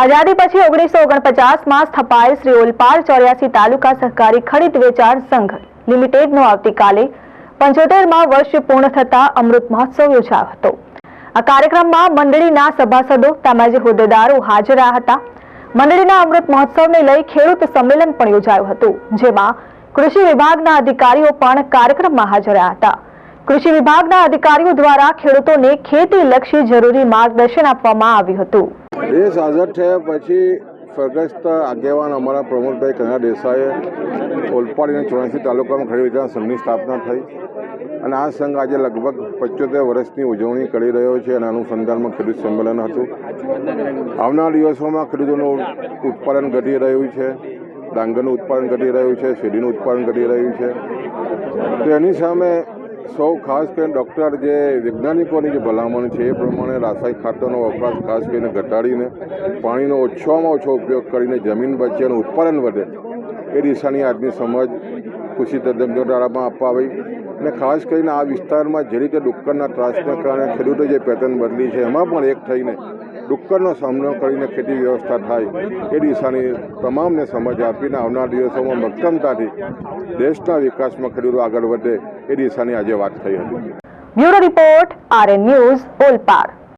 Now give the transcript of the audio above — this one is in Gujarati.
આઝાદી પછી ઓગણીસો ઓગણપચાસમાં સ્થપાયેલ શ્રી ઓલપાડ ચોર્યાસી તાલુકા સહકારી ખરીદ વેચાણ સંઘ લિમિટેડનો આવતીકાલે પંચોતેરમાં વર્ષ પૂર્ણ થતા અમૃત મહોત્સવ યોજાયો હતો. આ કાર્યક્રમમાં મંડળીના સભાસદો, તેમજ હોદ્દેદારો હાજર હતા. મંડળીના અમૃત મહોત્સવને લઈ ખેડૂત સંમેલન પણ યોજાયું હતું, જેમાં કૃષિ વિભાગના અધિકારીઓ પણ કાર્યક્રમમાં હાજર હતા. કૃષિ વિભાગના અધિકારીઓ દ્વારા ખેડૂતોને ખેતી લક્ષી જરૂરી માર્ગદર્શન આપવામાં આવ્યું હતું. દેશ આઝાદ થયા પછી સ્વર્ગસ્થ આગેવાન અમારા પ્રમોદભાઈ કનરા દેસાઈએ ઓલપાડ અને ચોરાસી તાલુકામાં ખરીદ વેચાણ સંઘની સ્થાપના થઈ. અને આ સંઘ આજે લગભગ પંચોતેર વર્ષની ઉજવણી કરી રહ્યો છે અને અનુસંધાનમાં ખેડૂત સંમેલન હતું. આવનાર દિવસોમાં ખેડૂતોનું ઉત્પાદન ઘટી રહ્યું છે, ડાંગરનું ઉત્પાદન ઘટી રહ્યું છે, શેરડીનું ઉત્પાદન ઘટી રહ્યું છે. તો એની સામે સૌ ખાસ કરીને ડૉક્ટર જે વૈજ્ઞાનિકોની જે ભલામણ છે એ પ્રમાણે રાસાયણિક ખાતરનો વપરાશ ખાસ કરીને ઘટાડીને પાણીનો ઓછામાં ઓછો ઉપયોગ કરીને જમીન બચે ઉત્પાદન વધે એ દિશાની આજની સમજ કૃષિ તજજ્ઞો દ્વારામાં અપાવી અને ખાસ કરીને આ વિસ્તારમાં જે રીતે ડુક્કરના ત્રાસને કારણે ખેડૂતો જે પેટર્ન બદલી છે, એમાં પણ એક થઈને ડુક્કરનો સામનો કરીને ખેતી વ્યવસ્થા થાય એ દિશાની તમામને સમજ આપીને આવનાર દિવસોમાં મક્કમતાથી દેશના વિકાસમાં ખેડૂતો આગળ વધે એ દિશાની આજે વાત થઈ હતી. Bureau report, RN news, Olpad.